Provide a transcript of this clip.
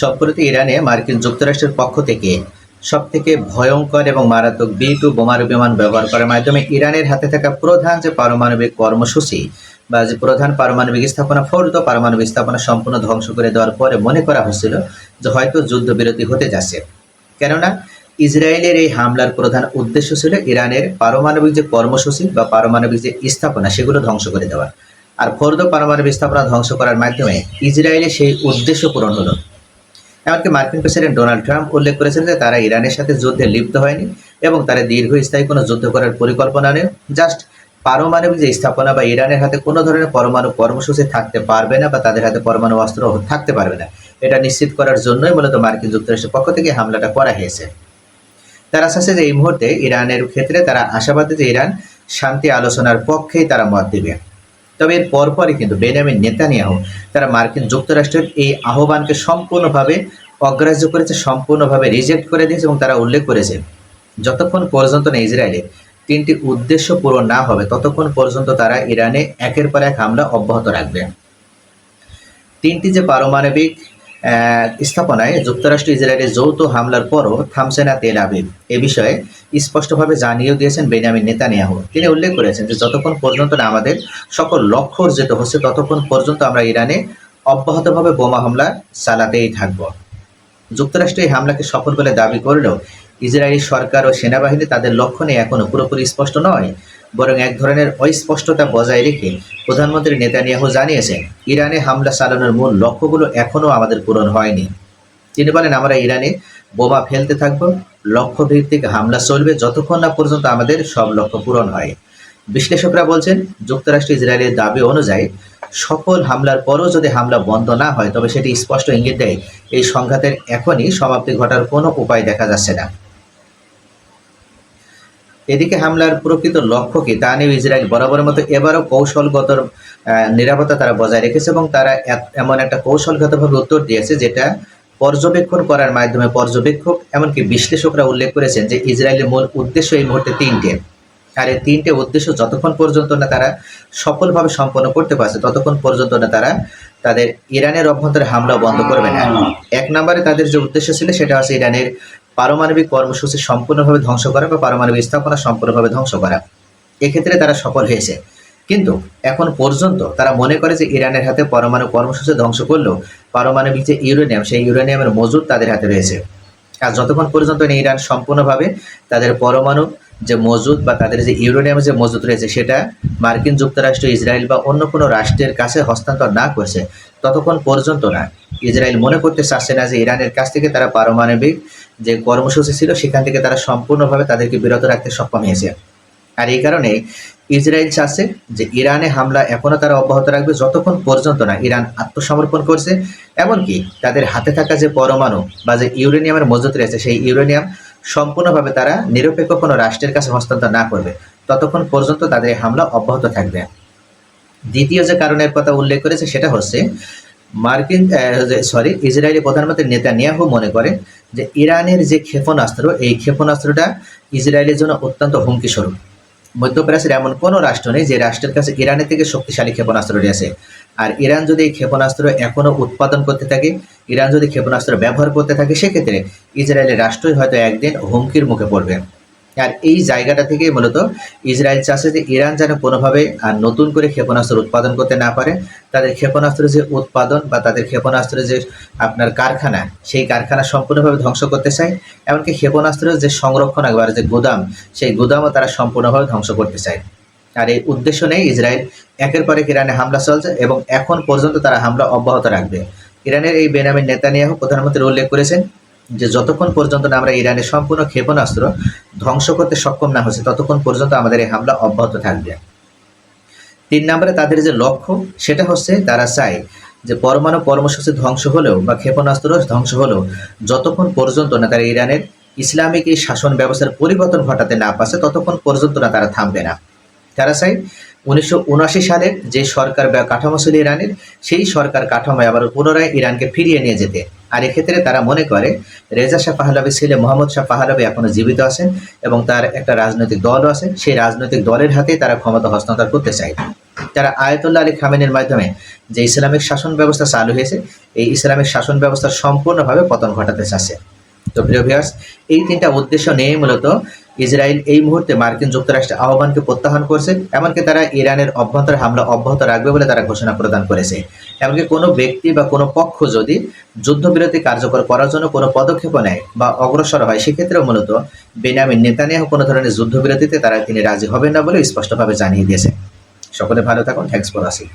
সম্প্রতি ইরানে মার্কিন যুক্তরাষ্ট্রের পক্ষ থেকে সবথেকে ভয়ঙ্কর এবং মারাত্মক বি টু বোমারু বিমান ব্যবহার করার মাধ্যমে ইরানের হাতে থাকা প্রধান যে পারমাণবিক কর্মসূচি বা যে প্রধান পারমাণবিক স্থাপনা ফোর্দ পারমাণবিক স্থাপনা সম্পূর্ণ ধ্বংস করে দেওয়ার পরে মনে করা হচ্ছিল যে হয়তো যুদ্ধবিরতি হতে যাচ্ছে। কেননা ইসরায়েলের এই হামলার প্রধান উদ্দেশ্য ছিল ইরানের পারমাণবিক যে কর্মসূচি বা পারমাণবিক যে স্থাপনা, সেগুলো ধ্বংস করে দেওয়া। আর ফোর্দ পারমাণবিক স্থাপনা ধ্বংস করার মাধ্যমে ইসরায়েলের সেই উদ্দেশ্য পূরণ হলো। এমনকি মার্কিন প্রেসিডেন্ট ডোনাল্ড ট্রাম্প উল্লেখ করেছেন যে তারা ইরানের সাথে যুদ্ধে লিপ্ত হয়নি এবং তারা দীর্ঘস্থায়ী কোনো যুদ্ধ করার পরিকল্পনা নেই জাস্ট পারমাণবিক যে স্থাপনা বা ইরানের হাতে কোনো ধরনের পরমাণু কর্মসূচি থাকতে পারবে না বা তাদের হাতে পরমাণু অস্ত্র থাকতে পারবে না। এটা নিশ্চিত করার জন্যই মূলত মার্কিন যুক্তরাষ্ট্রের পক্ষ থেকে হামলাটা করা হয়েছে। তারা চাচ্ছে যে এই মুহূর্তে ইরানের ক্ষেত্রে তারা আশাবাদী যে ইরান শান্তি আলোচনার পক্ষেই তারা মত দেবে। তবে এর পরপরই কিন্তু বেনিয়ামিন নেতানিয়াহু তারা মার্কিন যুক্তরাষ্ট্রের এই আহ্বানকে সম্পূর্ণভাবে অগ্রাহ্য করেছে, সম্পূর্ণভাবে রিজেক্ট করে দিয়েছে এবং তারা উল্লেখ করেছে, যতক্ষণ পর্যন্ত না ইসরায়েলে তিনটি উদ্দেশ্য পূরণ না হবে, ততক্ষণ পর্যন্ত তারা ইরানে একের পর এক হামলা অব্যাহত রাখবে। তিনটি যে পারমাণবিক স্থাপনায় যুক্তরাষ্ট্র ইসরায়েলের যৌথ হামলার পরও থামছে না তেল আবিব। এ বিষয়ে স্পষ্টভাবে জানিয়েও দিয়েছেন বেনিয়ামিন নেতানিয়াহু। তিনি উল্লেখ করেছেন যে, যতক্ষণ পর্যন্ত না আমাদের সকল লক্ষ্য অর্জিত হচ্ছে, ততক্ষণ পর্যন্ত আমরা ইরানে অব্যাহতভাবে বোমা হামলা চালাতেই থাকব। যুক্তরাষ্ট্র এই হামলাকে সফল বলে দাবি করলেও ইসরায়েলি সরকার ও সেনাবাহিনী তাদের লক্ষ্য নিয়ে এখনও পুরোপুরি স্পষ্ট নয়, বরং এক ধরনের অস্পষ্টতা বজায় রেখে প্রধানমন্ত্রী নেতানিয়াহু জানিয়েছেন, ইরানে হামলা চালানোর মূল লক্ষ্যগুলো এখনও আমাদের পূরণ হয়নি। তিনি বলেন, আমরা ইরানে বোমা ফেলতে থাকব লক্ষ্য ভিত্তিক হামলা চলবে যতক্ষণ না পর্যন্ত আমাদের সব লক্ষ্য পূরণ হয়। বিশ্লেষকরা বলছেন, যুক্তরাষ্ট্র ইসরায়েলের দাবি অনুযায়ী সফল হামলার পরও যদি হামলা বন্ধ না হয়, তবে সেটি স্পষ্ট ইঙ্গিত দেয়, এই সংঘাতের এখনই সমাপ্তি ঘটার কোনো উপায় দেখা যাচ্ছে না। এদিকে হামলার প্রকৃত লক্ষ্য কি, তা নিয়ে ইসরায়েল বরাবরের মতো এবারও কৌশলগত নিরাপত্তা তারা বজায় রেখেছে এবং তারা এমন একটা কৌশলগতভাবে উত্তর দিয়েছে যেটা পর্যবেক্ষণ করার মাধ্যমে পর্যবেক্ষক, এমনকি বিশ্লেষকরা উল্লেখ করেছেন যে ইসরায়েলের মূল উদ্দেশ্য এই মুহূর্তে তিনটে। আর এই তিনটে উদ্দেশ্য যতক্ষণ পর্যন্ত না তারা সফলভাবে সম্পন্ন করতে পারছে, ততক্ষণ পর্যন্ত না তারা তাদের ইরানের অভ্যন্তরে হামলা বন্ধ করবে না। এক নম্বরে তাদের যে উদ্দেশ্য ছিল সেটা হচ্ছে ইরানের পারমাণবিক কর্মসূচি সম্পূর্ণভাবে ধ্বংস করা বা পারমাণবিক স্থাপনা সম্পূর্ণভাবে ধ্বংস করা। এক্ষেত্রে তারা সফল হয়েছে। কিন্তু এখন পর্যন্ত তারা মনে করে যে ইরানের হাতে পরমাণু কর্মসূচি ধ্বংস করলেও পারমাণবিক যে ইউরেনিয়াম, সেই ইউরেনিয়ামের মজুদ তাদের হাতে রয়েছে। আর যতক্ষণ পর্যন্ত ইরান সম্পূর্ণভাবে তাদের পরমাণু যে মজুদ বা তাদের যে ইউরেনিয়াম যে মজুদ রয়েছে, সেটা মার্কিন যুক্তরাষ্ট্র, ইসরায়েল বা অন্য কোনো রাষ্ট্রের কাছে হস্তান্তর না করছে। ততক্ষণ পর্যন্ত না। ইসরায়েল মনে করতে চাচ্ছে না যে ইরানের কাছ থেকে তারা পারমাণবিক যে কর্মসূচি ছিল, সেখান থেকে তারা সম্পূর্ণভাবে তাদেরকে বিরত রাখতে সক্ষম হয়েছে। আর এই কারণে ইসরায়েল চাচ্ছে যে ইরানে হামলা এখনও তারা অব্যাহত রাখবে যতক্ষণ পর্যন্ত না ইরান আত্মসমর্পণ করছে। এমনকি তাদের হাতে থাকা যে পরমাণু বা যে ইউরেনিয়ামের মজুত রয়েছে, সেই ইউরেনিয়াম সম্পূর্ণভাবে তারা নিরপেক্ষ কোনো রাষ্ট্রের কাছে হস্তান্তর না করবে। ততক্ষণ পর্যন্ত তাদের হামলা অব্যাহত থাকবে। দ্বিতীয় যে কারণের কথা উল্লেখ করেছে সেটা হচ্ছে, মার্কিন সরি, ইসরায়েলি প্রধানমন্ত্রী নেতানিয়াহু মনে করেন যে ইরানের যে ক্ষেপণাস্ত্র, এই ক্ষেপণাস্ত্রটা ইসরায়েলের জন্য অত্যন্ত হুমকি স্বরূপ মধ্যপ্রাচ্যের এমন কোনো রাষ্ট্র নেই যে রাষ্ট্রের কাছে ইরানের থেকে শক্তিশালী ক্ষেপণাস্ত্র রয়েছে আর ইরান যদি এই ক্ষেপণাস্ত্র এখনও উৎপাদন করতে থাকে, ইরান যদি ক্ষেপণাস্ত্র ব্যবহার করতে থাকে, সেক্ষেত্রে ইসরায়েলের রাষ্ট্রই হয়তো একদিন হুমকির মুখে পড়বে। আর এই জায়গাটা থেকে মূলত ইসরায়েল চাষে যে ইরান যেন কোনোভাবে আর নতুন করে ক্ষেপণাস্ত্র উৎপাদন করতে না পারে, তাদের ক্ষেপণাস্ত্র যে উৎপাদন বা তাদের ক্ষেপণাস্ত্রের যে আপনার কারখানা, সেই কারখানা সম্পূর্ণভাবে ধ্বংস করতে চায়, এমনকি ক্ষেপণাস্ত্রের যে সংরক্ষণ একবার, যে গুদাম, সেই গুদামও তারা সম্পূর্ণভাবে ধ্বংস করতে চায়। আর এই উদ্দেশ্য নেই ইসরায়েল একের পর এক ইরানে হামলা চলছে এবং এখন পর্যন্ত তারা হামলা অব্যাহত রাখবে। ইরানের এই বেনামিন নেতানিয়াহু প্রধানমন্ত্রী উল্লেখ করেছেন যে যতক্ষণ পর্যন্ত না আমরা ইরানের সম্পূর্ণ ক্ষেপণাস্ত্র ধ্বংস করতে সক্ষম না হচ্ছে ততক্ষণ পর্যন্ত আমাদের এই হামলা অব্যাহত থাকবে। তিন নম্বরে তাদের যে লক্ষ্য, সেটা হচ্ছে তারা চায় যে পরমাণু কর্মসূচি ধ্বংস হলেও বা ক্ষেপণাস্ত্র ধ্বংস হলেও যতক্ষণ পর্যন্ত না তারা ইরানের ইসলামিক এই শাসন ব্যবস্থার পরিবর্তন ঘটাতে না পারছে, ততক্ষণ পর্যন্ত না তারা থামবে না। তারা চাই উনিশশো উনআশি সালের যে সরকার কাঠামো ছিল ইরানের, সেই সরকার কাঠামোয় আবার পুনরায় ইরানকে ফিরিয়ে নিয়ে যেতে। আর এক্ষেত্রে তারা মনে করে, রেজা শাহ পাহলাবি ছেলে মোহাম্মদ শাহ পাহলাবি এখনও জীবিত আছেন এবং তার একটা রাজনৈতিক দলও আছে। সেই রাজনৈতিক দলের হাতে তারা ক্ষমতা হস্তান্তর করতে চায়। তারা আয়তুল্লাহ আলী খামেনের মাধ্যমে যে ইসলামিক শাসন ব্যবস্থা চালু হয়েছে, এই ইসলামিক শাসন ব্যবস্থার সম্পূর্ণভাবে পতন ঘটাতে চাচ্ছে। তো প্রিয় ভিউয়ার্স এই তিনটা উদ্দেশ্য নিয়ে মূলত ইসরায়েল এই মুহূর্তে মার্কিন যুক্তরাষ্ট্রের আহ্বানকে প্রত্যাখ্যান করছে, এমনকি তারা ইরানের অভ্যন্তরে হামলা অব্যাহত রাখবে বলে তারা ঘোষণা প্রদান করেছে। এমনকি কোনো ব্যক্তি বা কোনো পক্ষ যদি যুদ্ধবিরতি কার্যকর করার জন্য কোনো পদক্ষেপ নেয় বা অগ্রসর হয়, সেক্ষেত্রেও মূলত বেনামিন নেতানিয়াহু কোনো ধরনের যুদ্ধবিরতিতে তারা তিনি রাজি হবেন না বলে স্পষ্টভাবে জানিয়ে দিয়েছে। সকলে ভালো থাকুন, থ্যাংকস ফর আসিং